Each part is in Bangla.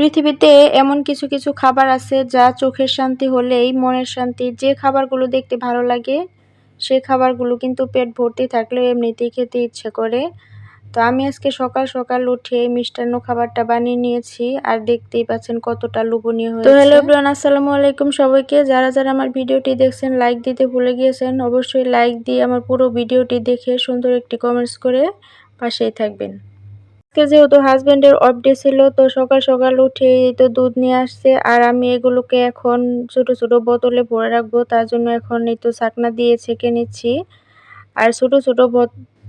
পৃথিবীতে এমন কিছু কিছু খাবার আছে যা চোখের শান্তি হলেই মনের শান্তি। যে খাবারগুলো দেখতে ভালো লাগে, সে খাবারগুলো কিন্তু পেট ভর্তি থাকলেও এমনিতেই খেতে ইচ্ছে করে। তো আমি আজকে সকাল সকাল উঠে মিষ্টান্ন খাবারটা বানিয়ে নিয়েছি আর দেখতেই পাচ্ছেন কতটা লোভনীয় হয়েছে। তো হ্যালো এভরিওয়ান, আসসালামু আলাইকুম সবাইকে। যারা যারা আমার ভিডিওটি দেখছেন, লাইক দিতে ভুলে গিয়েছেন, অবশ্যই লাইক দিয়ে আমার পুরো ভিডিওটি দেখে সুন্দর একটি কমেন্টস করে পাশেই থাকবেন। আজকে যেহেতু হাজবেন্ডের অফ ডে ছিল, তো সকাল সকাল উঠে তো দুধ নিয়ে আসছে। আর আমি এগুলোকে এখন ছোট ছোট বোতলে ভরে রাখব, তার জন্য এখন এই তো ছাকনা দিয়ে ছেঁকে নিচ্ছি। আর ছোট ছোট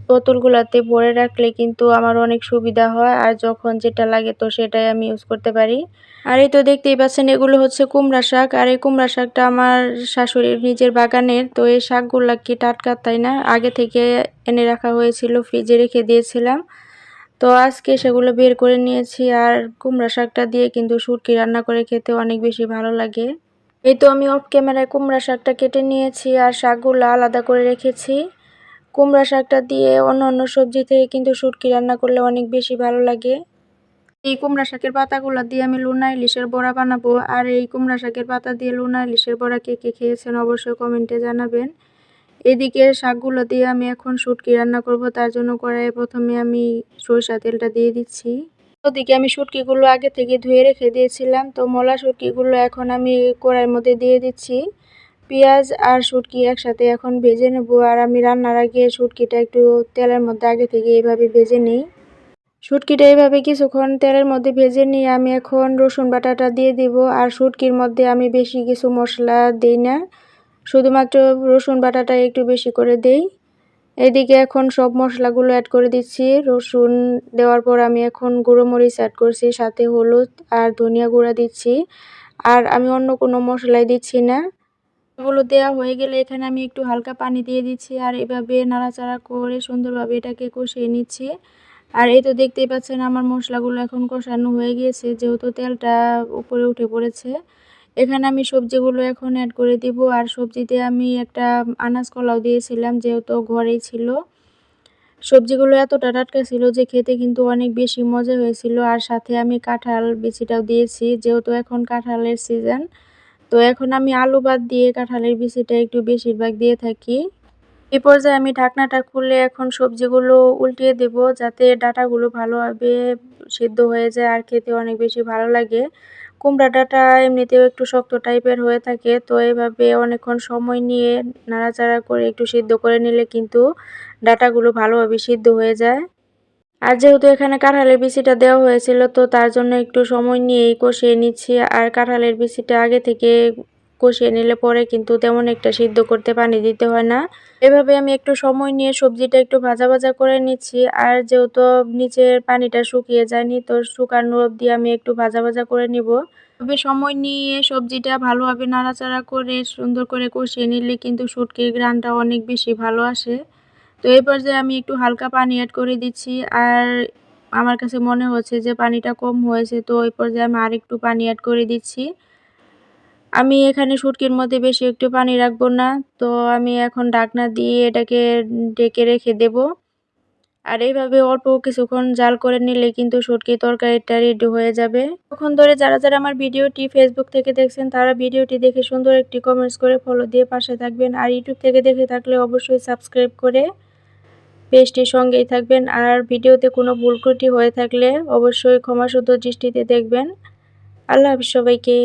বোতলগুলোতে ভরে রাখলে কিন্তু আমার অনেক সুবিধা হয়, আর যখন যেটা লাগে তো সেটাই আমি ইউজ করতে পারি। আর এই তো দেখতেই পাচ্ছেন, এগুলো হচ্ছে কুমড়া শাক। আর এই কুমড়া শাকটা আমার শাশুড়ির নিজের বাগানের, তো এই শাকগুলো কি টাটকা তাই না? আগে থেকে এনে রাখা হয়েছিল ফ্রিজে রেখে দিয়েছিলাম। তো আজকে সেগুলো বের করে নিয়েছি আর কুমড়া শাকটা দিয়ে কিন্তু শুটকি রান্না করে খেতে অনেক বেশি ভালো লাগে। এই তো আমি অফ ক্যামেরায় কুমড়া শাকটা কেটে নিয়েছি আর শাকগুলো আলাদা করে রেখেছি। কুমড়া শাকটা দিয়ে অন্য অন্য সবজি থেকে কিন্তু শুটকি রান্না করলে অনেক বেশি ভালো লাগে। এই কুমড়া শাকের পাতাগুলো দিয়ে আমি লুনা ইলিশের বড়া বানাবো। আর এই কুমড়া শাকের পাতা দিয়ে লুনা ইলিশের বড়া কে কে খেয়েছেন অবশ্যই কমেন্টে জানাবেন। এদিকে শাকগুলো দিয়ে আমি এখন শুটকি রান্না করব, তার জন্য কড়াইয়ে প্রথমে আমি সরিষা তেলটা দিয়ে দিচ্ছি। ওদিকে আমি শুটকিগুলো আগে থেকে ধুয়ে রেখে দিয়েছিলাম, তো মলা শুটকিগুলো এখন আমি কড়াইয়ের মধ্যে দিয়ে দিচ্ছি। পেঁয়াজ আর শুটকি একসাথে এখন ভেজে নেব, আর আমি রান্নার আগে শুটকিটা একটু তেলের মধ্যে আগে থেকে এইভাবে ভেজে নিই। শুটকিটা এইভাবে কিছুক্ষণ তেলের মধ্যে ভেজে নিয়ে আমি এখন রসুন বাটাটা দিয়ে দিব, আর শুটকির মধ্যে আমি বেশি কিছু মশলা দিই না। শুধুমাত্র রসুন বাটাটা একটু বেশি করে দেই। এদিকে এখন সব মশলাগুলো অ্যাড করে দিচ্ছি। রসুন দেওয়ার পর আমি এখন গুঁড়ো মরিচ অ্যাড করছি, সাথে হলুদ আর ধনিয়া গুঁড়া দিচ্ছি। আর আমি অন্য কোনো মশলাই দিচ্ছি না। এগুলো দেওয়া হয়ে গেলে এখানে আমি একটু হালকা পানি দিয়ে দিচ্ছি আর এভাবে নাড়াচাড়া করে সুন্দরভাবে এটাকে কষিয়ে নিচ্ছি। আর এই তো দেখতেই পাচ্ছেন আমার মশলাগুলো এখন কষানো হয়ে গিয়েছে, যেহেতু তেলটা উপরে উঠে পড়েছে। এখানে আমি সবজিগুলো এখন অ্যাড করে দিব। আর সবজিতে আমি একটা আনাজ কলাও দিয়েছিলাম, যেহেতু ঘরেই ছিল। সবজিগুলো এতটা টাটকা ছিল যে খেতে কিন্তু অনেক বেশি মজা হয়েছিল। আর সাথে আমি কাঁঠাল বিচিটাও দিয়েছি, যেহেতু এখন কাঁঠালের সিজন তো এখন আমি আলু বাদ দিয়ে কাঁঠালের বিচিটা একটু বেশিরভাগ দিয়ে থাকি। এ পর্যায়ে আমি ঢাকনাটা খুলে এখন সবজিগুলো উল্টিয়ে দেব, যাতে ডাটাগুলো ভালোভাবে সিদ্ধ হয়ে যায় আর খেতে অনেক বেশি ভালো লাগে। কুমড়া ডাটা এমনিতেও একটু শক্ত টাইপের হয়ে থাকে, তো এভাবে অনেকক্ষণ সময় নিয়ে নাড়াচাড়া করে একটু সিদ্ধ করে নিলে কিন্তু ডাটাগুলো ভালোভাবে সিদ্ধ হয়ে যায়। আর যেহেতু এখানে কাঁঠালের বিচিটা দেওয়া হয়েছিল, তো তার জন্য একটু সময় নিয়েই কষিয়ে নিচ্ছি। আর কাঁঠালের বিচিটা আগে থেকে কষিয়ে নিলে পরে কিন্তু তেমন একটা সিদ্ধ করতে পানি দিতে হয় না। এভাবে আমি একটু সময় নিয়ে সবজিটা একটু ভাজা ভাজা করে নিচ্ছি। আর যেহেতু নিচের পানিটা শুকিয়ে যায়নি, তো শুকানো অবধি আমি একটু ভাজা ভাজা করে নিব। তবে সময় নিয়ে সবজিটা ভালোভাবে নাড়াচাড়া করে সুন্দর করে কষিয়ে নিলে কিন্তু শুটকির গ্রানটা অনেক বেশি ভালো আসে। তো এই পর্যায়ে আমি একটু হালকা পানি অ্যাড করে দিচ্ছি। আর আমার কাছে মনে হচ্ছে যে পানিটা কম হয়েছে, তো ওই পর্যায়ে আমি আরেকটু পানি অ্যাড করে দিচ্ছি। আমি এখানে শুটকির মধ্যে বেশি একটু পানি রাখব না, তো আমি এখন ডাকনা দিয়ে এটাকে ডেকে রেখে দেব। আর এইভাবে অল্প কিছুক্ষণ জাল করে নিলে কিন্তু শুটকি তরকারিটা রেডি হয়ে যাবে। তখন ধরে যারা যারা আমার ভিডিওটি ফেসবুক থেকে দেখছেন, তারা ভিডিওটি দেখে সুন্দর একটি কমেন্টস করে ফলো দিয়ে পাশে থাকবেন। আর ইউটিউব থেকে দেখে থাকলে অবশ্যই সাবস্ক্রাইব করে পেজটির সঙ্গেই থাকবেন। আর ভিডিওতে কোনো ভুল হয়ে থাকলে অবশ্যই ক্ষমাসুদ্ধ দৃষ্টিতে দেখবেন। আল্লাহ হাফিজ সবাইকে।